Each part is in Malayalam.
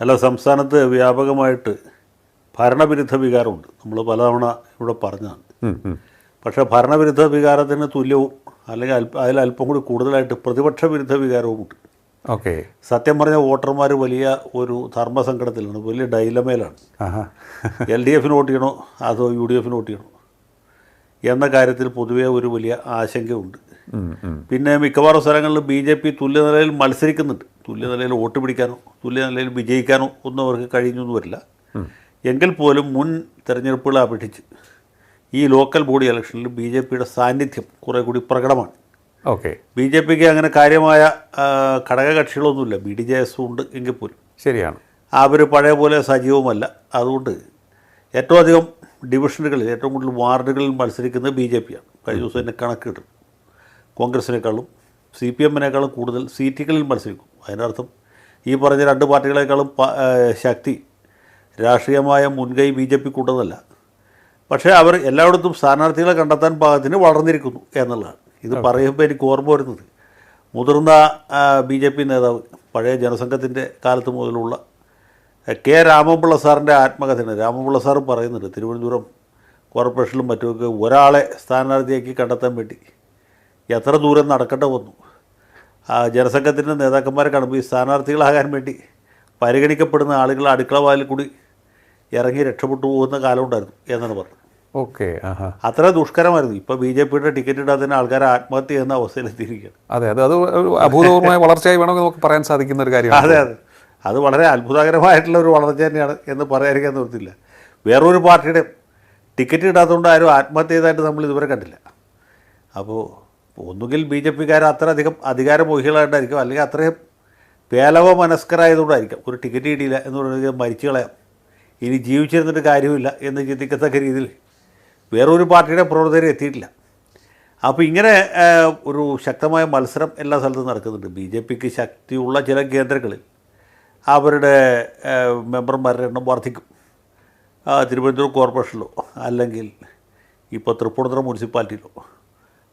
അല്ല സംസ്ഥാനത്ത് വ്യാപകമായിട്ട് ഭരണവിരുദ്ധ വികാരമുണ്ട്. നമ്മൾ പലതവണ ഇവിടെ പറഞ്ഞതാണ്. പക്ഷേ ഭരണവിരുദ്ധ വികാരത്തിന് തുല്യവും അല്ലെങ്കിൽ അല്പ അതിൽ അല്പം കൂടി കൂടുതലായിട്ട് പ്രതിപക്ഷ വിരുദ്ധ വികാരവുമുണ്ട് ഓക്കെ. സത്യം പറഞ്ഞ വോട്ടർമാർ വലിയ ഒരു ധർമ്മസങ്കടത്തിലാണ് വലിയ ഡൈലമേലാണ് എൽ ഡി എഫിന് വോട്ട് ചെയ്യണോ അതോ യു ഡി എഫിന് വോട്ട് ചെയ്യണോ? എന്ന കാര്യത്തിൽ പൊതുവേ ഒരു വലിയ ആശങ്കയുണ്ട്. പിന്നെ മിക്കവാറും സ്ഥലങ്ങളിൽ ബി ജെ പി തുല്യനിലയിൽ മത്സരിക്കുന്നുണ്ട്. തുല്യനിലയിൽ വോട്ട് പിടിക്കാനോ തുല്യനിലയിൽ വിജയിക്കാനോ ഒന്നും അവർക്ക് കഴിഞ്ഞൊന്നും വരില്ല. എങ്കിൽ പോലും മുൻ തെരഞ്ഞെടുപ്പുകളെ അപേക്ഷിച്ച് ഈ ലോക്കൽ ബോഡി ഇലക്ഷനിൽ ബി ജെ പിയുടെ സാന്നിധ്യം കുറേ കൂടി പ്രകടമാണ്. ഓക്കെ. ബി ജെ പിക്ക് അങ്ങനെ കാര്യമായ ഘടകകക്ഷികളൊന്നുമില്ല. ബി ഡി ജെ എസും ഉണ്ട് എങ്കിൽ പോലും. ശരിയാണ്. അവർ പഴയ പോലെ സജീവമല്ല. അതുകൊണ്ട് ഏറ്റവും അധികം ഡിവിഷനുകളിൽ ഏറ്റവും കൂടുതൽ വാർഡുകളിൽ മത്സരിക്കുന്നത് ബി ജെ പിയാണ്. കഴിഞ്ഞ ദിവസം തന്നെ കണക്കിട്ടു. കിട്ടും കോൺഗ്രസിനേക്കാളും സി പി എമ്മിനേക്കാളും കൂടുതൽ സീറ്റുകളിൽ മത്സരിക്കും. അതിനർത്ഥം ഈ പറഞ്ഞ രണ്ട് പാർട്ടികളെക്കാളും ശക്തി രാഷ്ട്രീയമായ മുൻകൈ ബി ജെ പിക്കുണ്ടെന്നല്ല. പക്ഷേ അവർ എല്ലായിടത്തും സ്ഥാനാർത്ഥികളെ കണ്ടെത്താൻ പാകത്തിന് വളർന്നിരിക്കുന്നു എന്നുള്ളതാണ്. ഇത് പറയുമ്പോൾ എനിക്ക് ഓർമ്മ വരുന്നത്. മുതിർന്ന ബി ജെ പി നേതാവ് പഴയ ജനസംഘത്തിന്റെ കാലത്ത് മുതലുള്ള കെ രാമപിള്ള സാറിന്റെ ആത്മകഥയാണ്. രാമപിള്ള സാർ പറയുന്നുണ്ട് തിരുവനന്തപുരം കോർപ്പറേഷനിലും മറ്റുമൊക്കെ ഒരാളെ സ്ഥാനാർത്ഥിയാക്കി കണ്ടെത്താൻ വേണ്ടി എത്ര ദൂരം നടക്കേണ്ട വന്നു? ജനസംഘത്തിന്റെ നേതാക്കന്മാരെ കാണുമ്പോൾ ഈ സ്ഥാനാർത്ഥികളാകാൻ വേണ്ടി പരിഗണിക്കപ്പെടുന്ന ആളുകൾ അടുക്കള വാതിൽ കൂടി ഇറങ്ങി രക്ഷപ്പെട്ടു പോകുന്ന കാലം ഉണ്ടായിരുന്നു എന്നാണ് പറഞ്ഞത്. ഓക്കെ അത്ര ദുഷ്കരമായിരുന്നു. ഇപ്പോൾ ബി ജെ പിയുടെ ടിക്കറ്റ് ഇടാത്തതിന് ആൾക്കാർ ആത്മഹത്യ ചെയ്യുന്ന അവസ്ഥയിലെത്തിയിരിക്കുകയാണ്. അതെ അതെ. അത് അഭൂതപൂർവമായ വളർച്ചയായി വേണമെങ്കിൽ നമുക്ക് പറയാൻ സാധിക്കുന്ന ഒരു കാര്യമാണ്. അതെ അതെ. അത് വളരെ അത്ഭുതകരമായിട്ടുള്ള ഒരു വളർച്ച തന്നെയാണ് എന്ന് പറയാതിരിക്കാൻ നിർത്തില്ല വേറൊരു പാർട്ടിയുടെ ടിക്കറ്റ് ഇടാത്തതുകൊണ്ട് ആരും ആത്മഹത്യ ചെയ്തതായിട്ട് നമ്മൾ ഇതുവരെ കണ്ടില്ല. അപ്പോൾ ഒന്നുകിൽ ബി ജെ പിക്കാർ അത്രയധികം അധികാരമോഹികളായിട്ടായിരിക്കും അല്ലെങ്കിൽ അത്രയും പേലവ മനസ്കരായതുകൊണ്ടായിരിക്കും ഒരു ടിക്കറ്റ് കിട്ടിയില്ല എന്ന് പറയുന്നത് മരിച്ചു കളയാം ഇനി ജീവിച്ചിരുന്നിട്ട് കാര്യമില്ല എന്ന് ചിന്തിക്കത്തക്ക രീതിയിൽ വേറൊരു പാർട്ടിയുടെ പ്രവർത്തകർ എത്തിയിട്ടില്ല. അപ്പോൾ ഇങ്ങനെ ഒരു ശക്തമായ മത്സരം എല്ലാ സ്ഥലത്തും നടക്കുന്നുണ്ട്. ബി ജെ പിക്ക് ശക്തിയുള്ള ചില കേന്ദ്രങ്ങളിൽ അവരുടെ മെമ്പർമാരുടെ എണ്ണം വർദ്ധിക്കും. തിരുവനന്തപുരം കോർപ്പറേഷനിലോ അല്ലെങ്കിൽ ഇപ്പോൾ തൃപ്പൂണിത്തുറ മുനിസിപ്പാലിറ്റിയിലോ.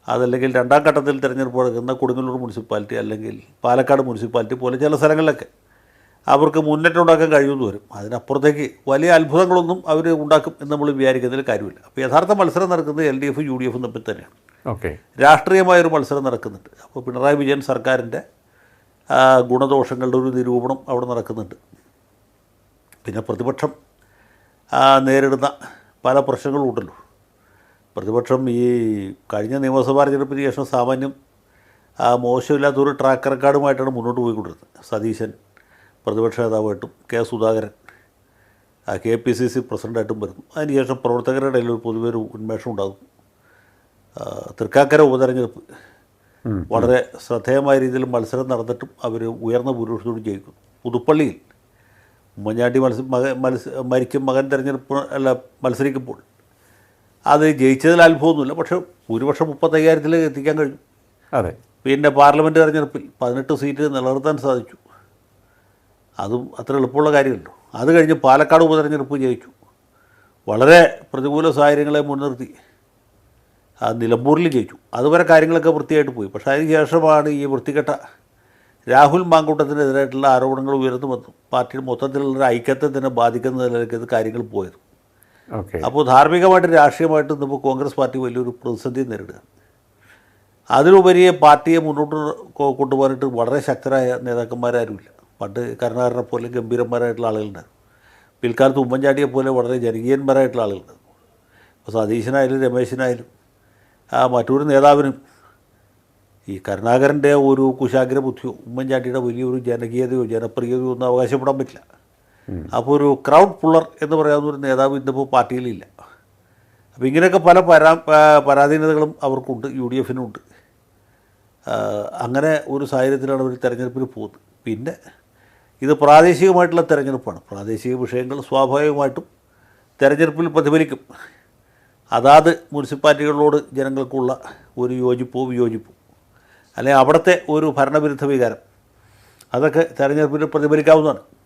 അതല്ലെങ്കിൽ രണ്ടാം ഘട്ടത്തിൽ തിരഞ്ഞെടുപ്പ് നടക്കുന്ന കൊടുങ്ങല്ലൂർ മുനിസിപ്പാലിറ്റി അല്ലെങ്കിൽ പാലക്കാട് മുനിസിപ്പാലിറ്റി പോലെ ചില സ്ഥലങ്ങളിലൊക്കെ അവർക്ക് മുന്നേറ്റം ഉണ്ടാക്കാൻ കഴിയുമെന്ന് വരും. അതിനപ്പുറത്തേക്ക് വലിയ അത്ഭുതങ്ങളൊന്നും അവർ ഉണ്ടാക്കും എന്ന് നമ്മൾ വിചാരിക്കുന്നതിൽ കാര്യമില്ല. അപ്പോൾ യഥാർത്ഥ മത്സരം നടക്കുന്നത് എൽ ഡി എഫും യു ഡി എഫും തമ്മിൽ തന്നെയാണ്. ഓക്കെ. രാഷ്ട്രീയമായൊരു മത്സരം നടക്കുന്നുണ്ട്. അപ്പോൾ പിണറായി വിജയൻ സർക്കാരിന്റെ ഗുണദോഷങ്ങളുടെ ഒരു നിരൂപണം അവിടെ നടക്കുന്നുണ്ട്. പിന്നെ പ്രതിപക്ഷം നേരിടുന്ന പല പ്രശ്നങ്ങളും ഉണ്ടല്ലോ പ്രതിപക്ഷം ഈ കഴിഞ്ഞ നിയമസഭാ തെരഞ്ഞെടുപ്പിന് ശേഷം സാമാന്യം മോശമില്ലാത്തൊരു ട്രാക്ക് റെക്കോർഡുമായിട്ടാണ് മുന്നോട്ട് പോയിക്കൊണ്ടിരുന്നത്. സതീശൻ പ്രതിപക്ഷ നേതാവായിട്ടും കെ സുധാകരൻ ആ, കെ പി സി സി പ്രസിഡന്റായിട്ടും വരുന്നു. അതിനുശേഷം പ്രവർത്തകരുടെ ഇടയിൽ ഒരു പൊതുവെ ഒരു ഉന്മേഷം ഉണ്ടാകും. തൃക്കാക്കര ഉപതെരഞ്ഞെടുപ്പ് വളരെ ശ്രദ്ധേയമായ രീതിയിൽ മത്സരം നടന്നിട്ടും അവർ ഉയർന്ന ഭൂരിപക്ഷത്തോട് ജയിക്കുന്നു. പുതുപ്പള്ളിയിൽ ഉമ്മൻചാണ്ടി മത്സ മകൻ മത്സ മരിക്കും മകൻ തിരഞ്ഞെടുപ്പ് അല്ല മത്സരിക്കുമ്പോൾ അത് ജയിച്ചതിൽ അത്ഭുതമൊന്നുമില്ല. പക്ഷേ ഭൂരിപക്ഷം മുപ്പത്തയ്യായിരത്തിൽ എത്തിക്കാൻ കഴിഞ്ഞു. അതെ. പിന്നെ പാർലമെന്റ് തെരഞ്ഞെടുപ്പിൽ പതിനെട്ട് സീറ്റ് നിലനിർത്താൻ സാധിച്ചു. അതും അത്ര എളുപ്പമുള്ള കാര്യമല്ലോ. അത് കഴിഞ്ഞ് പാലക്കാട് ഉപതെരഞ്ഞെടുപ്പ് ജയിച്ചു. വളരെ പ്രതികൂല സാഹചര്യങ്ങളെ മുൻനിർത്തി. ആ നിലമ്പൂരിൽ ജയിച്ചു. അതുവരെ കാര്യങ്ങളൊക്കെ വൃത്തിയായിട്ട് പോയി. പക്ഷേ അതിന് ശേഷമാണ് ഈ വൃത്തികെട്ട രാഹുൽ മാങ്കൂട്ടത്തിനെതിരായിട്ടുള്ള ആരോപണങ്ങൾ ഉയർന്നു വന്നു. പാർട്ടിയുടെ മൊത്തത്തിലുള്ള ഐക്യത്തെ തന്നെ ബാധിക്കുന്ന നിലയിലേക്ക് ഇത് കാര്യങ്ങൾ പോയത്. അപ്പോൾ ധാർമ്മികമായിട്ടും രാഷ്ട്രീയമായിട്ടും ഇപ്പോൾ കോൺഗ്രസ് പാർട്ടി വലിയൊരു പ്രതിസന്ധി നേരിടുകയാണ് അതിലുപരി പാർട്ടിയെ മുന്നോട്ട് കൊണ്ടുപോകാനായിട്ട് വളരെ ശക്തരായ നേതാക്കന്മാരാരുമില്ല. പണ്ട് കരുണാകരനെ പോലെ ഗംഭീരന്മാരായിട്ടുള്ള ആളുകളുണ്ടായിരുന്നു. പിൽക്കാലത്ത് ഉമ്മൻചാണ്ടിയെ പോലെ വളരെ ജനകീയന്മാരായിട്ടുള്ള ആളുകളുണ്ടായിരുന്നു. അപ്പോൾ സതീശനായാലും രമേശനായാലും ആ മറ്റൊരു നേതാവിനും ഈ കരുണാകരന്റെ ഒരു കുശാഗ്ര ബുദ്ധിയോ ഉമ്മൻചാണ്ടിയുടെ വലിയൊരു ജനകീയതയോ ജനപ്രിയതയോ ഒന്നും അവകാശപ്പെടാൻ പറ്റില്ല. അപ്പോൾ ഒരു ക്രൗഡ് പുള്ളർ എന്ന് പറയാവുന്ന ഒരു നേതാവ് ഇന്നിപ്പോൾ പാർട്ടിയിലില്ല അപ്പോൾ ഇങ്ങനെയൊക്കെ പല പരാ പരാധീനതകളും അവർക്കുണ്ട് യു ഡി എഫിനുണ്ട് അങ്ങനെ ഒരു സാഹചര്യത്തിലാണ് അവർ തെരഞ്ഞെടുപ്പിന് പോകുന്നത്. പിന്നെ ഇത് പ്രാദേശികമായിട്ടുള്ള തിരഞ്ഞെടുപ്പാണ്. പ്രാദേശിക വിഷയങ്ങൾ സ്വാഭാവികമായിട്ടും തിരഞ്ഞെടുപ്പിൽ പ്രതിഫലിക്കും. അതാത് മുനിസിപ്പാലിറ്റികളോട് ജനങ്ങൾക്കുള്ള ഒരു യോജിപ്പോ വിയോജിപ്പോ. അല്ലെങ്കിൽ അവിടുത്തെ ഒരു ഭരണവിരുദ്ധ വികാരം. അതൊക്കെ തെരഞ്ഞെടുപ്പിൽ പ്രതിഫലിക്കാവുന്നതാണ്.